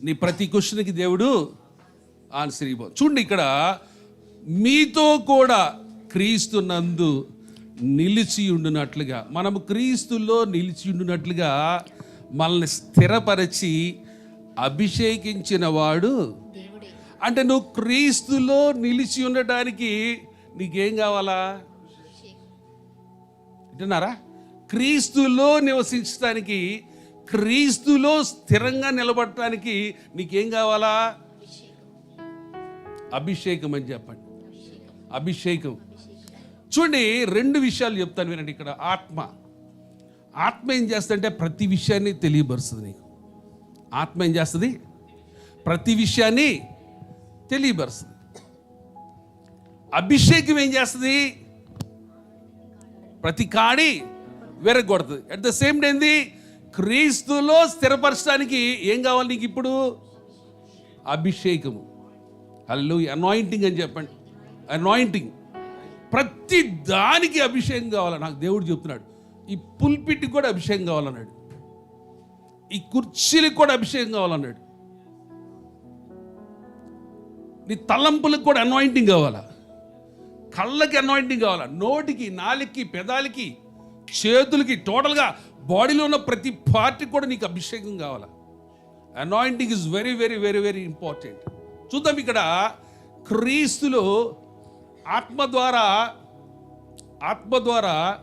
నీ ప్రతి క్వశ్చన్కి దేవుడు ఆన్సర్ ఇవ్వ చూడండి ఇక్కడ మీతో కూడా క్రీస్తు నందు నిలిచి ఉండునట్లుగా మనము క్రీస్తులో నిలిచి ఉండునట్లుగా మనల్ని స్థిరపరిచి అభిషేకించిన వాడు అంటే నువ్వు క్రీస్తులో నిలిచి ఉండటానికి నీకేం కావాలా? వింటున్నారా? క్రీస్తులో నివసించడానికి క్రీస్తులో స్థిరంగా నిలబడటానికి నీకేం కావాలా? అభిషేకం అని చెప్పండి. అభిషేకం. చూడండి రెండు విషయాలు చెప్తాను వినండి ఇక్కడ. ఆత్మ. ఆత్మ ఏం చేస్తుందంటే ప్రతి విషయాన్ని తెలియపరుస్తుంది నీకు. ఆత్మ ఏం చేస్తుంది? ప్రతి విషయాన్ని తెలియపరుస్తుంది. అభిషేకం ఏం చేస్తుంది? ప్రతి కాడి వెరగొడుతుంది. అట్ ద సేమ్ టైం ఏంది? క్రీస్తులో స్థిరపరచడానికి ఏం కావాలి నీకు ఇప్పుడు? అభిషేకము. అల్లు అనాయింటింగ్ అని చెప్పండి. అనాయింటింగ్ ప్రతి దానికి అభిషేకం కావాలి? నాకు దేవుడు చెప్తున్నాడు. ఈ పుల్పిట్కి కూడా అభిషేకం కావాలన్నాడు. ఈ కుర్చీలకు కూడా అభిషేకం కావాలన్నాడు. నీ తలంపులకు కూడా అనాయింటింగ్ కావాలా? కళ్ళకి అనాయింటింగ్ కావాలా? నోటికి నాలికి పెదాలకి చేతులకి టోటల్గా బాడీలో ఉన్న ప్రతి పార్టీ కూడా నీకు అభిషేకం కావాలా? Anointing is very very very very important చూద్దాం ఇక్కడ క్రీస్తులో ఆత్మ ద్వారా ఆత్మ ద్వారా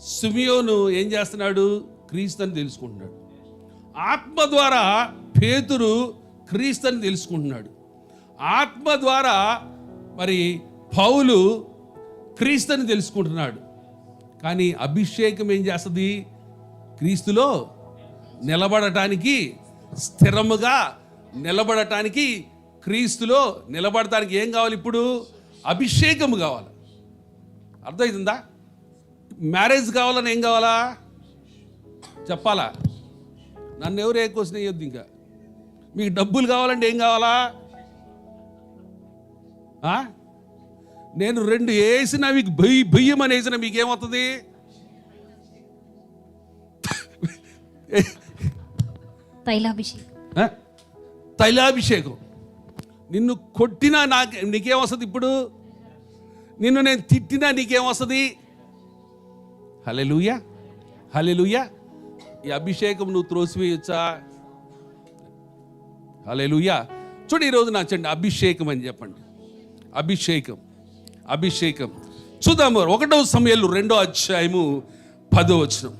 సుమియోను ఏం చేస్తున్నాడు? క్రీస్తు అని తెలుసుకుంటున్నాడు. ఆత్మ ద్వారా పేతురు క్రీస్తు అని తెలుసుకుంటున్నాడు. ఆత్మ ద్వారా మరి పౌలు క్రీస్తుని తెలుసుకుంటున్నాడు. కానీ అభిషేకం ఏం చేస్తుంది? క్రీస్తులో నిలబడటానికి స్థిరముగా నిలబడటానికి క్రీస్తులో నిలబడటానికి ఏం కావాలి ఇప్పుడు? అభిషేకం కావాలి. అర్థమవుతుందా మ్యారేజ్ కావాలని ఏం కావాలా? చెప్పాలా? నన్ను ఎవరు ఏ క్వశ్చన్ వేయొద్దు ఇంకా. మీకు డబ్బులు కావాలంటే ఏం కావాలా? నేను రెండు వేసిన మీకు బొయ్యి బొయ్యమని వేసిన మీకేమవుతుంది? తైలాభిషేకం? తైలాభిషేకం. నిన్ను కొట్టినా నాకు నీకేమొస్తుంది ఇప్పుడు? నిన్ను నేను తిట్టినా నీకేమొస్తుంది? హలెలుయా హలెలుయా ఈ అభిషేకం నువ్వు త్రోసివేయచ్చా? హలెలుయా చూడు ఈరోజు నా చండి అభిషేకం అని చెప్పండి. అభిషేకం. అభిషేకం. చూద్దాము ఒకటో సమయాలు రెండో అధ్యాయము పదో వచనం.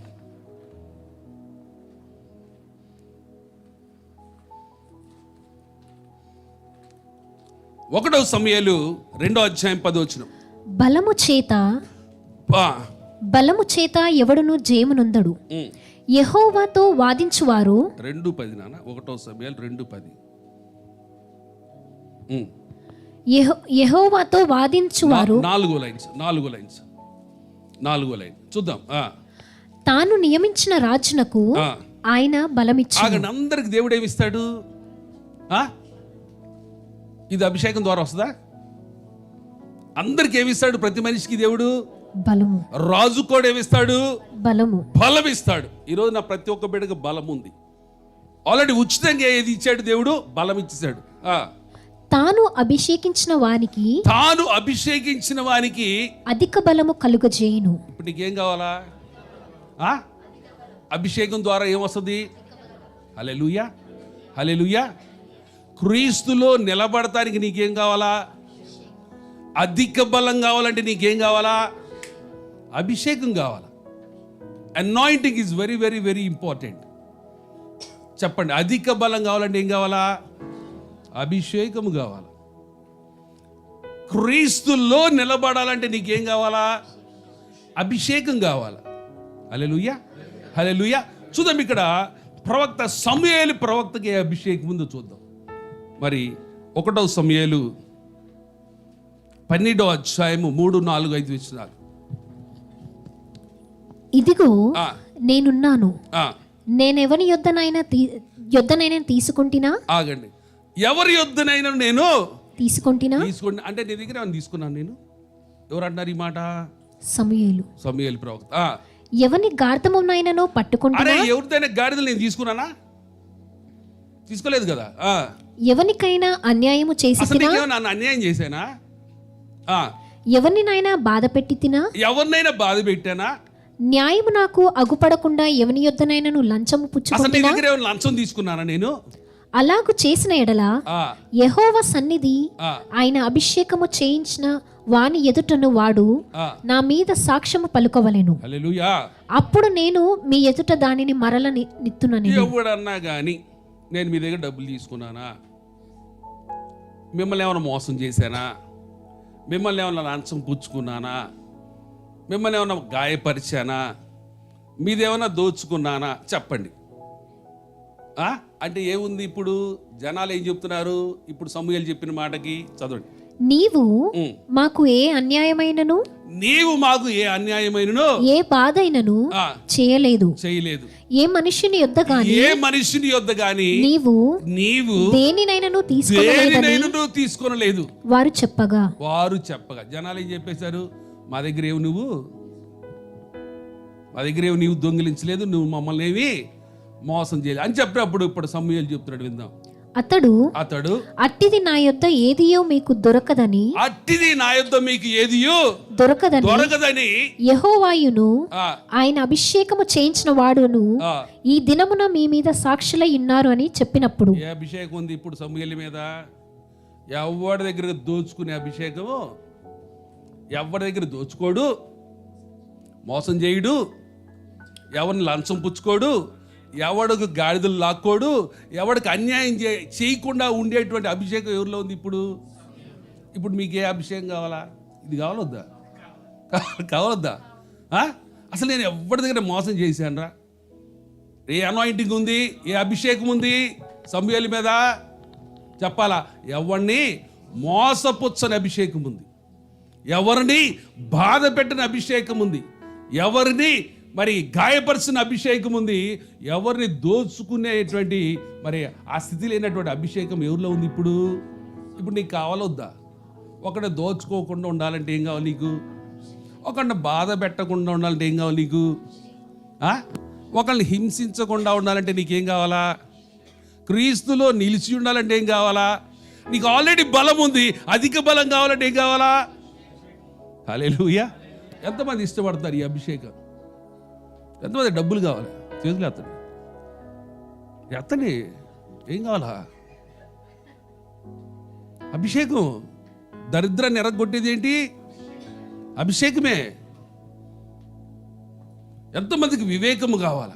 ఒకటో సమయాలు రెండో అధ్యాయం పదవచనం బలము చేత బలము చేత ఎవడును జయమునందడు. యెహోవాతో వాదించువారు రెండు పది నాన్న ఒకటో సమయాలు రెండు పది. యెహో- యెహోవాతో వాదించువారు. నాలుగో లైన్స్ నాలుగో లైన్స్. నాలుగో లైన్. చూద్దాం. తాను నియమించిన రాజునకు. ఆయన బలమిచ్చు ఆగండి అందరికి దేవుడు ఏమిస్తాడు? ఇది అభిషేకం ద్వారా వస్తుందా? అందరికి ఏమిస్తాడు ప్రతి మనిషికి దేవుడు? బలము. రాజు కూడా ఏమిస్తాడు బలము. బలం ఇస్తాడు. ఈరోజు నా ప్రతి ఒక్క బిడ్డకు బలం ఉంది ఆల్రెడీ ఉచితంగా ఏది ఇచ్చాడు దేవుడు? బలం ఇచ్చేసాడు ఆ. తాను అభిషేకించిన వానికి తాను అభిషేకించిన వానికి అధిక బలము కలుగజేయును. ఇప్పుడు నీకేం కావాలా? ఆ? అభిషేకం ద్వారా ఏమొస్తుంది? హలే లూయా హలే లూయా క్రీస్తులో నిలబడటానికి నీకేం కావాలా? అధిక బలం కావాలంటే నీకేం కావాలా? అభిషేకం కావాలా? Anointing is very very very important చెప్పండి. అధిక బలం కావాలంటే ఏం కావాలా? అభిషేకము కావాలా? క్రీస్తులో నిలబడాలంటే నీకేం కావాలా? అభిషేకం కావాలా? హలెలుయ్యా హలెలుయ్యా చూద్దాం ఇక్కడ ప్రవక్త సమయాలు ప్రవక్తకి అభిషేకం ముందు చూద్దాం. మరి ఒకటో సమయాలు పన్నెండో అధ్యాయము మూడు నాలుగు ఐదు వచ్చినారు ఇదిగో నేనున్నాను. ఆ, నేనెవని యొద్దనైనా తీ యొద్దనైనా తీసుకుంటినా? ఆగండి. ఎవరి యొద్దనైనా నేను తీసుకుంటినా? తీసుకోండి అంటే నీ దగ్గర ఏమైనా తీసుకున్నాను నేను? ఎవరు అంటున్నారు ఈ మాట? సమయలు. సమయాలు ప్రవక్త. ఆ, ఎవని గార్ధమునైనను పట్టుకుంటున్నా? ఎవరిదైనా గాడిదలు నేను తీసుకున్నానా? తీసుకోలేదు కదా. ఆ. ఎవనికైనా అన్యాయము చేసి అన్యాయం చేశానా. ఎవరినైనా బాధ పెట్టి తినా? ఎవరినైనా బాధ పెట్టానా? న్యాయము నాకు అగుపడకుండా ఎవని యొద్దనైనను లంచము అసలు నీ పుచ్చుకుంటున్నా? లంచం తీసుకున్నానా నేను? అలాగు చేసిన ఎడల. యెహోవ సన్నిధి. ఆయన అభిషేకము చేయించిన వాని ఎదుటను వాడు. నా మీద సాక్ష్యము పలుకవలెను అప్పుడు నేను మీ ఎదుట దానిని మరల నిత్తునని ఎవడన్నా కానీ నేను మీ దగ్గర డబ్బులు తీసుకున్నానా మిమ్మల్ని ఏమైనా మోసం చేశానా మిమ్మల్ని ఏమైనా లంచం పుచ్చుకున్నానా మిమ్మల్ని ఏమైనా గాయపరిచానా మీదేమైనా దోచుకున్నానా చెప్పండి? అంటే ఏముంది ఇప్పుడు? జనాలు ఏం చెప్తున్నారు? ఇప్పుడు సమూహలు చెప్పిన మాటకి చదవండి. నీవు. మాకు ఏ అన్యాయమైనను? నీవు మాకు ఏ అన్యాయమైనను? ఏ బాధైనను? చేయలేదు. చేయలేదు. ఏ మనుష్యుని యొద్ద గాని ఏ మనిషిని యొద్ద గాని నీవు నీవు దేనినైనను తీసుకోలేదని నువ్వు తీసుకొనలేదు. వారు చెప్పగా. వారు చెప్పగా. జనాలు ఏం చెప్పేశారు? మా దగ్గర ఏమి నువ్వు? మా దగ్గర ఏమి నీవు దొంగిలించలేదు? నువ్వు మమ్మల్ని ఏమి మోసం చేయలేదు. అని చెప్పినప్పుడు ఇప్పుడు సమయాలు చెప్తున్నాడు విందాం. అతడు అతడు అట్టిది నా యొద్ద ఏదియో మీకు దొరకదని అట్టిది నా యొద్ద మీకు ఏదియో దొరకదని దొరకదని యెహోవాయును ఆయన అభిషేకము చేయించిన వాడును ఈ దినమున మీ మీద సాక్షులై ఉన్నారు అని చెప్పినప్పుడు ఏ అభిషేకం ఉంది ఇప్పుడు సమూహల మీద? ఎవరి దగ్గర దోచుకునే అభిషేకము? ఎవరి దగ్గర దోచుకోడు? మోసం చేయుడు? ఎవరిని లంచం పుచ్చుకోడు? ఎవడికి గాడిదలు లాక్కోడు ఎవడికి అన్యాయం చే చేయకుండా ఉండేటువంటి అభిషేకం ఎవరిలో ఉంది ఇప్పుడు? ఇప్పుడు మీకు ఏ అభిషేకం కావాలా? ఇది కావాలొద్దా? కావాలొద్దా? అసలు నేను ఎవరి దగ్గర మోసం చేశానురా? ఏ అనాయింటింగ్ ఉంది? ఏ అభిషేకం ఉంది? సమయాల మీద చెప్పాలా? ఎవరిని మోసపుచ్చని అభిషేకం ఉంది. ఎవరిని బాధ పెట్టిన అభిషేకం ఉంది. ఎవరిని మరి గాయపరిచిన అభిషేకం ఉంది. ఎవరిని దోచుకునేటువంటి మరి ఆ స్థితి లేనటువంటి అభిషేకం ఎవరిలో ఉంది ఇప్పుడు? ఇప్పుడు నీకు కావాలొద్దా? ఒకటి దోచుకోకుండా ఉండాలంటే ఏం కావాలి నీకు? ఒకరిని బాధ పెట్టకుండా ఉండాలంటే ఏం కావాలి నీకు? ఒకళ్ళని హింసించకుండా ఉండాలంటే నీకేం కావాలా? క్రీస్తులో నిలిచి ఉండాలంటే ఏం కావాలా? నీకు ఆల్రెడీ బలం ఉంది. అధిక బలం కావాలంటే ఏం కావాలా? హల్లెలూయా. ఎంతమంది ఇష్టపడతారు ఈ అభిషేకం? ఎంతమంది డబ్బులు కావాలి? చేతులు ఎత్తండి. ఎత్తండి ఏం కావాలా? అభిషేకం దరిద్రాన్ని ఎరగొట్టేది ఏంటి? అభిషేకమే. ఎంతమందికి వివేకము కావాలా?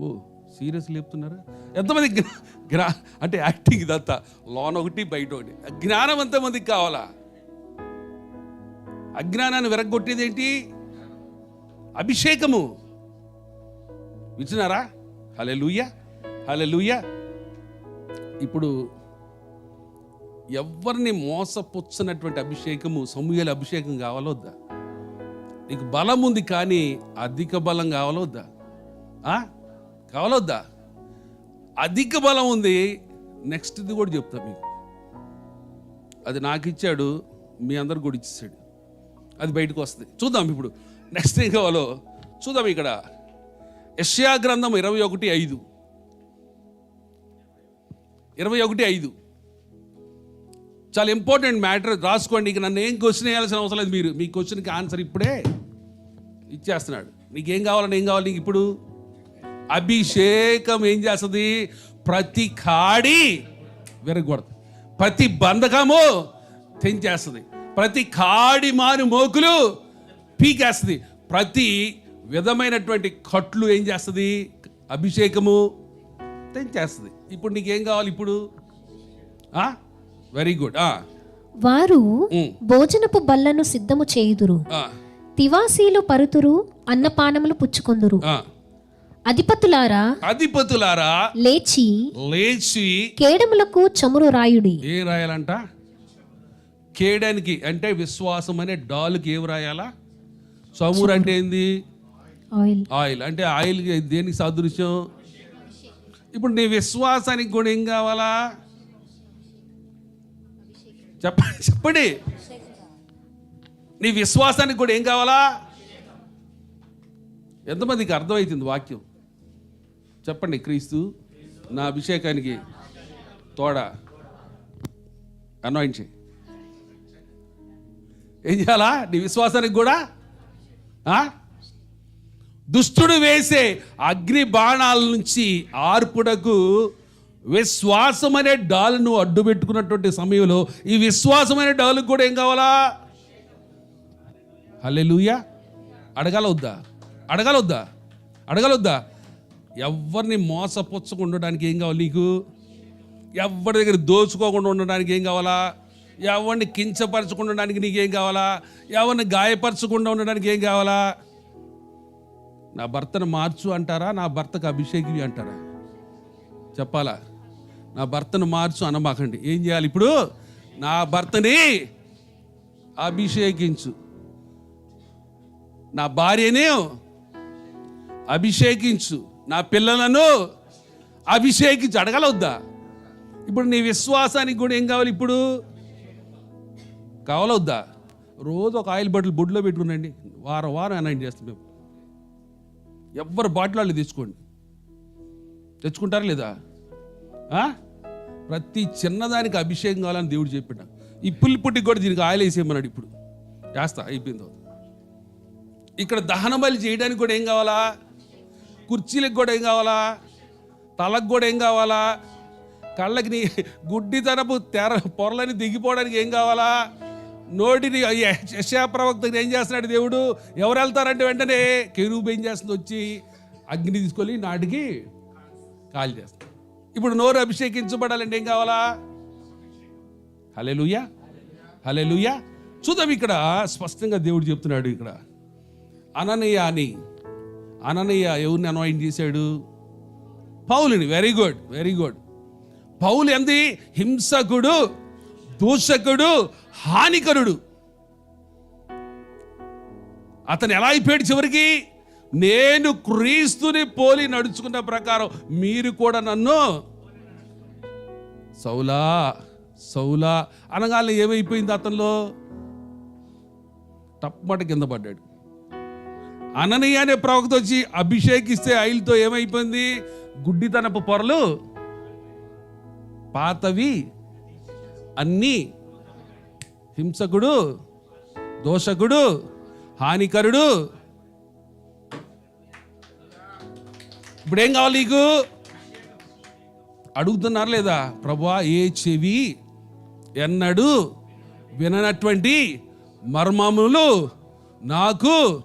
ఓ సీరియస్ లేపుతున్నారా? ఎంతమంది జ్ఞా- అంటే యాక్టింగ్ ఇదంతా లోన్ ఒకటి బయట ఒకటి. జ్ఞానం ఎంతమందికి కావాలా? అజ్ఞానాన్ని వెరగొట్టేది ఏంటి? అభిషేకము. విచ్చినారా హలే లూయ హలే లూయ ఇప్పుడు ఎవరిని మోసపుచ్చనటువంటి అభిషేకము సమూహల అభిషేకం కావాలో వద్దా నీకు బలం ఉంది కానీ అధిక బలం కావాలొద్దా? కావాలొద్దా? ఆ? అధిక బలం ఉంది నెక్స్ట్ది కూడా చెప్తా మీకు. అది నాకు ఇచ్చాడు మీ అందరు కూడా ఇచ్చేసాడు. అది బయటకు వస్తుంది. చూద్దాం ఇప్పుడు. నెక్స్ట్ ఏం కావాలో చూద్దాం ఇక్కడ. యష్యా గ్రంథం ఇరవై ఒకటి ఐదు. ఇరవై ఒకటి ఐదు. చాలా ఇంపార్టెంట్ మ్యాటర్ రాసుకోండి. ఇక నన్ను ఏం క్వశ్చన్ వేయాల్సిన అవసరం లేదు మీరు. మీ క్వశ్చన్కి ఆన్సర్ ఇప్పుడే ఇచ్చేస్తున్నాడు. నీకేం కావాలని ఏం కావాలి నీకు ఇప్పుడు. అభిషేకం ఏం చేస్తుంది? ప్రతి కాడి విరగొడుతుంది ప్రతి బంధకము తెంచేస్తుంది. ప్రతి కాడి మారు మోకులు పీకేస్తుంది. ప్రతి విధమైనటువంటి కట్లు ఏం చేస్తుంది? అభిషేకము తెంచేస్తుంది. ఇప్పుడు నీకేం కావాలి ఇప్పుడు? వెరీ గుడ్ వారు భోజనపు బల్లను సిద్ధము చేయుదురు. తివాసీలు పరుతురు అన్నపానములు పుచ్చుకొందురు. అధిపతులారా అధిపతులారా లేచి లేచి కేడములకు చమురు రాయుడి. ఏం రాయాలంట? కేడానికి అంటే విశ్వాసం అనే డాల్కి ఏం రాయాలా? చమురు అంటే ఏంది? ఆయిల్ అంటే ఆయిల్ దేనికి సాదృశ్యం? ఇప్పుడు నీ విశ్వాసానికి కూడా ఏం కావాలా? చెప్పండి చెప్పండి. నీ విశ్వాసానికి కూడా ఏం కావాలా? ఎంతమందికి అర్థమవుతుంది వాక్యం? చెప్పండి క్రీస్తు. నా అభిషేకానికి తోడ. అనాయింట్ చేయి. ఏం చేయాలా? నీ విశ్వాసానికి కూడా? దుష్టుడు వేసే అగ్ని బాణాల నుంచి ఆర్పుడకు విశ్వాసం అనే డాలును అడ్డు పెట్టుకున్నటువంటి సమయంలో ఈ విశ్వాసం అనే డాలుకు కూడా ఏం కావాలా? హల్లెలూయా. అడగాల వద్దా అడగాల వద్దా వద్దా ఎవరిని మోసపుచ్చకుండా ఉండడానికి ఏం కావాలి నీకు? ఎవరి దగ్గర దోచుకోకుండా ఉండడానికి ఏం కావాలా? ఎవరిని కించపరచకుండా ఉండడానికి నీకేం కావాలా? ఎవరిని గాయపరచకుండా ఉండడానికి ఏం కావాలా? నా భర్తను మార్చు అంటారా? నా భర్తకు అభిషేకి అంటారా? చెప్పాలా? నా భర్తను మార్చు అనమాకండి. ఏం చేయాలి ఇప్పుడు? నా భర్తని అభిషేకించు. నా భార్యని అభిషేకించు. నా పిల్లలను అభిషేకించు. అడగలవద్దా ఇప్పుడు నీ విశ్వాసానికి కూడా ఏం కావాలి ఇప్పుడు? కావలవద్దా రోజు ఒక ఆయిల్ బాటిల్ బొడ్లో పెట్టుకునండి. వారం వారం అనాయింట్ చేస్తాం మేము. ఎవ్వరు బాటిల్ వాళ్ళు తెచ్చుకోండి తెచ్చుకుంటారా లేదా? ప్రతి చిన్నదానికి అభిషేకం కావాలని దేవుడు చెప్పిన. ఈ పుల్లి పుట్టికి కూడా దీనికి ఆయిల్ వేసేయమన్నాడు ఇప్పుడు. చేస్తా అయిపోయిందో ఇక్కడ దహన బలి చేయడానికి కూడా ఏం కావాలా? కుర్చీలకు కూడా ఏం కావాలా? తలకు కూడా ఏం కావాలా? కళ్ళకి నీ గుడ్డితనపు తెర పొరలని దిగిపోవడానికి ఏం కావాలా? నోటిని యశా ప్రవక్తకి ఏం చేస్తున్నాడు దేవుడు? ఎవరు వెళ్తారంటే వెంటనే కెరూబ్ ఏం చేస్తుంది? వచ్చి అగ్ని తీసుకొని నాటికి కాల్ చేస్తాడు. ఇప్పుడు నోరు అభిషేకించబడాలంటే ఏం కావాలా? హలే లూయా హలే లూయా చూద్దాం ఇక్కడ స్పష్టంగా దేవుడు చెప్తున్నాడు ఇక్కడ. అననయ్య అని అననయ్య ఎవరిని అనాయింట్ చేశాడు? పౌలుని. వెరీ గుడ్ వెరీ గుడ్ పౌలు ఎంది? హింసకుడు. దూషకుడు హానికరుడు. అతను ఎలా అయిపోయాడు చివరికి? నేను క్రీస్తుని పోలి నడుచుకున్న ప్రకారం మీరు కూడా నన్ను సౌలా సౌలా అనగానే ఏమైపోయింది అతనిలో? తప్పమాట కింద పడ్డాడు. అననీయ అనే ప్రవక్త వచ్చి అభిషేకిస్తే ఆయిల్తో ఏమైపోయింది? గుడ్డితనపు పొరలు పాతవి అన్నీ హింసకుడు దోషకుడు హానికరుడు. ఇప్పుడు ఏం కావాలి నీకు? అడుగుతున్నారు లేదా? ప్రభా ఏ చెవి ఎన్నడు విననటువంటి మర్మములు నాకు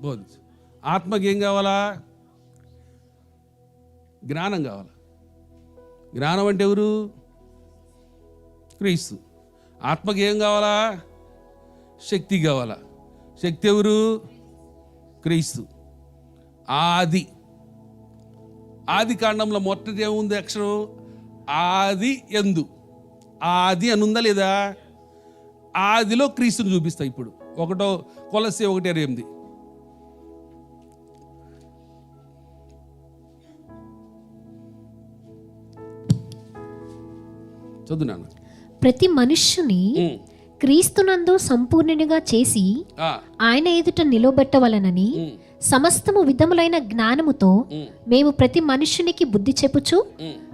బోధించు ఆత్మకి ఏం కావాలా? జ్ఞానం కావాలా? జ్ఞానం అంటే ఎవరు? క్రీస్తు. ఆత్మకి ఏం కావాలా? శక్తి కావాలా? శక్తి ఎవరు? క్రీస్తు. ఆది. ఆది కాండంలో మొట్టటి ఏముంది అక్షరం? ఆది ఎందు. ఆది అని ఉందా లేదా? ఆదిలో క్రీస్తుని చూపిస్తా ఇప్పుడు. ఒకటో కొలసి ఒకటి ఇరవై ఎనిమిది. చదువునాను ప్రతి మనుష్యుని క్రీస్తునందు సంపూర్ణునిగా చేసి ఆయన ఎదుట నిలబెట్టవలనని ఉమ్, సమస్తము విధములైన జ్ఞానముతో మేము ప్రతి మనుష్యునికి బుద్ధి చెప్పుచు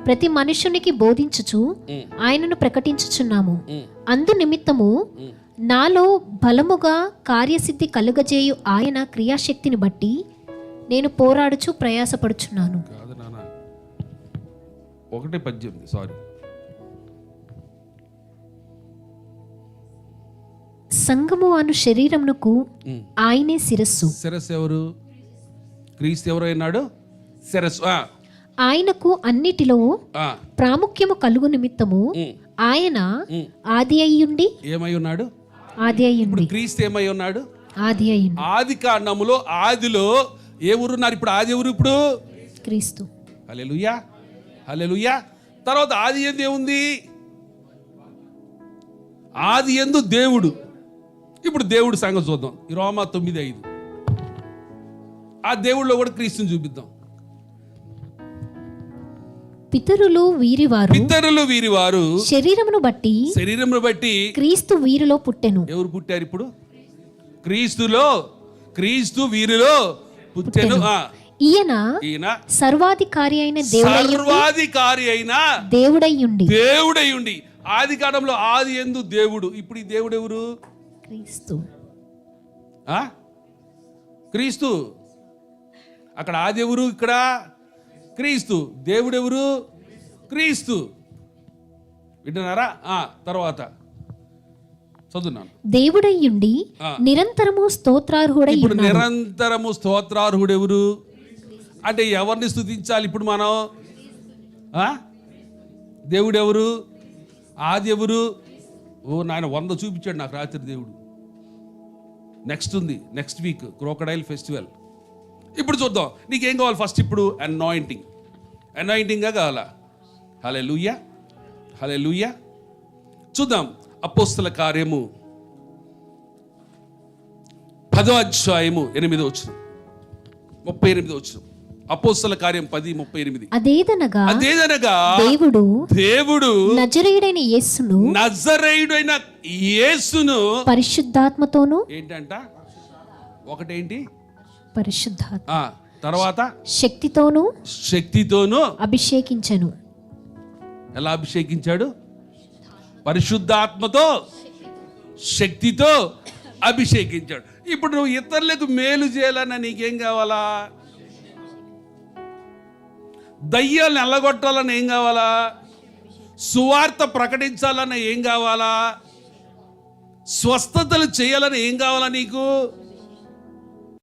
ప్రతి మనుష్యునికి బోధించుచు ఆయనను ప్రకటించుచున్నాము. అందు నిమిత్తము. నాలో బలముగా కార్యసిద్ధి కలుగజేయు ఆయన క్రియాశక్తిని బట్టి నేను పోరాడుచు ప్రయాసపడుచున్నాను. ఒకటే పద్దెనిమిది సారీ. సంగము అను శరీరమునకు. ఆయనే శిరస్సు. శిరస్సు ఎవరు? క్రీస్తు ఎవరు అయినాడు? శిరస్సు ఆయనకు అన్నిటిలో ప్రాముఖ్యము కలుగు నిమిత్తము ఆయన. ఆది అయ్యుండి ఏమై ఉన్నాడు? ఆది అయ్యుండి క్రీస్తు ఏమై ఉన్నాడు? ఆది అయ్యుండి ఆది కాండములో ఆదిలో ఏ ఊరున్నారు ఇప్పుడు ఆది ఎవరు ఇప్పుడు? క్రీస్తు. హలెలుయా హలెలుయా తర్వాత ఆది ఎందు ఏముంది? ఆది ఎందు దేవుడు. ఇప్పుడు దేవుడు సంగతి చూద్దాం. రోమా తొమ్మిది ఐదు. ఆ దేవుడిలో కూడా క్రీస్తుని చూపిద్దాం. పితరులు వీరివారు ఇతరులు వీరి వారు శరీరమును బట్టి శరీరమును బట్టి క్రీస్తు వీరిలో పుట్టెను. ఎవరు పుట్టారు ఇప్పుడు? క్రీస్తులో క్రీస్తు వీరిలో పుట్టెను. ఈయన ఈయన సర్వాధికారి అయిన దేవుడై సర్వాధికారి అయిన దేవుడయ్యుండి. దేవుడై ఉండి ఆది కాలంలో ఆది ఎందు దేవుడు. ఇప్పుడు ఈ దేవుడు ఎవరు? క్రీస్తు. ఆ? క్రీస్తు. అక్కడ ఆది ఎవరు ఇక్కడ క్రీస్తు. దేవుడు ఎవరు క్రీస్తు. వింటున్నారా? ఆ, తర్వాత. చదువున్నాను. దేవుడయ్యుండి ఆ. నిరంతరము స్తోత్రార్హుడై ఇప్పుడు. నిరంతరము స్తోత్రార్హుడు ఎవరు అంటే ఎవరిని స్తుతించాలి ఇప్పుడు మనం? ఆ? దేవుడు ఎవరు ఆది ఎవరు ఓ నాయన వంద చూపించాడు నాకు రాత్రి దేవుడు. నెక్స్ట్ ఉంది నెక్స్ట్ వీక్ క్రోకడైల్ ఫెస్టివల్ ఇప్పుడు చూద్దాం నీకేం కావాలి ఫస్ట్ ఇప్పుడు? అనాయింటింగ్ అనాయింటింగ్గా కావాలా? హలే లూయా హలే లూయా చూద్దాం అపోస్తల కార్యము. పదో అధ్యాయము ఎనిమిదో వచ్చిన ముప్పై ఎనిమిదో వచ్చినాం అపోస్తల కార్యం పది ముప్పై ఎనిమిది. అదేదనగా అదేదనగా దేవుడు దేవుడు నజరేయుడైన యేస్సును నజరేయుడైన యేసును పరిశుద్ధాత్మతోను ఏంటంట? ఒకటేంటి? పరిశుద్ధాత్మ తర్వాత? శక్తితోనూ శక్తితోను అభిషేకించను. ఎలా అభిషేకించాడు? పరిశుద్ధాత్మతో శక్తితో అభిషేకించాడు. ఇప్పుడు నువ్వు ఇతరులకు మేలు చేయాలన్నా నీకేం కావాలా? దయ్యాలను ఎల్లగొట్టాలని ఏం కావాలా? సువార్త ప్రకటించాలన్న ఏం కావాలా? స్వస్థతలు చేయాలని ఏం కావాలా నీకు?